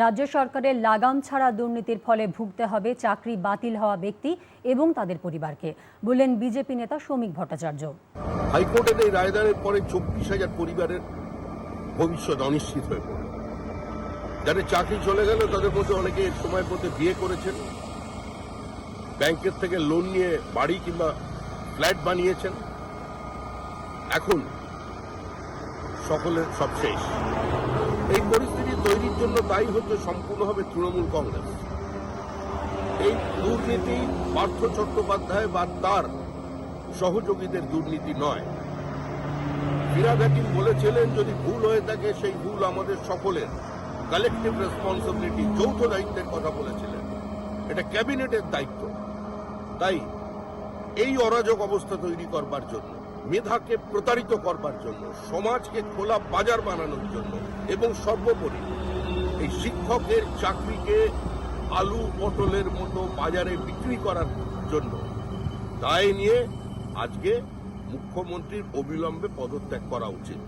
রাজ্য সরকারের লাগাম ছাড়া দুর্নীতির ফলে ভুগতে হবে চাকরি বাতিল হওয়া ব্যক্তি এবং তাদের পরিবারকে, বললেন বিজেপি নেতা শ্রমিক ভট্টাচার্য। হাইকোর্টের এই রায়দানের পরে চব্বিশ হাজার পরিবারের ভবিষ্যৎ অনিশ্চিত হয়ে পড়ল যাদের চাকরি চলে গেল, তাদের মধ্যে অনেকে সময় মধ্যে বিয়ে করেছেন। ব্যাংকের থেকে লোন নিয়ে বাড়ি কিংবা ফ্ল্যাট বানিয়েছেন। এখন সকলের সব শেষ। এই পরিস্থিতি জন্য দায়ী হচ্ছে সম্পূর্ণভাবে তৃণমূল কংগ্রেস। এই দুর্নীতি পার্থ চট্টোপাধ্যায় বা তার সহযোগীদের দুর্নীতি নয়। ফিরাদ বলেছিলেন, যদি ভুল হয়ে থাকে, সেই ভুল আমাদের সকলের। কালেকটিভ রেসপন্সিবিলিটি যৌথ দায়িত্বের কথা বলেছিলেন। এটা ক্যাবিনেটের দায়িত্ব। তাই এই অরাজক অবস্থা তৈরি করবার জন্য, মেধাকে প্রতারিত করবার জন্য, সমাজকে খোলা বাজার বানানোর জন্য এবং সর্বোপরি এই শিক্ষকের চাকরিকে আলু পটলের মতো বাজারে বিক্রি করার জন্য। তাই নিয়ে আজকে মুখ্যমন্ত্রীর অবিলম্বে পদত্যাগ করা উচিত।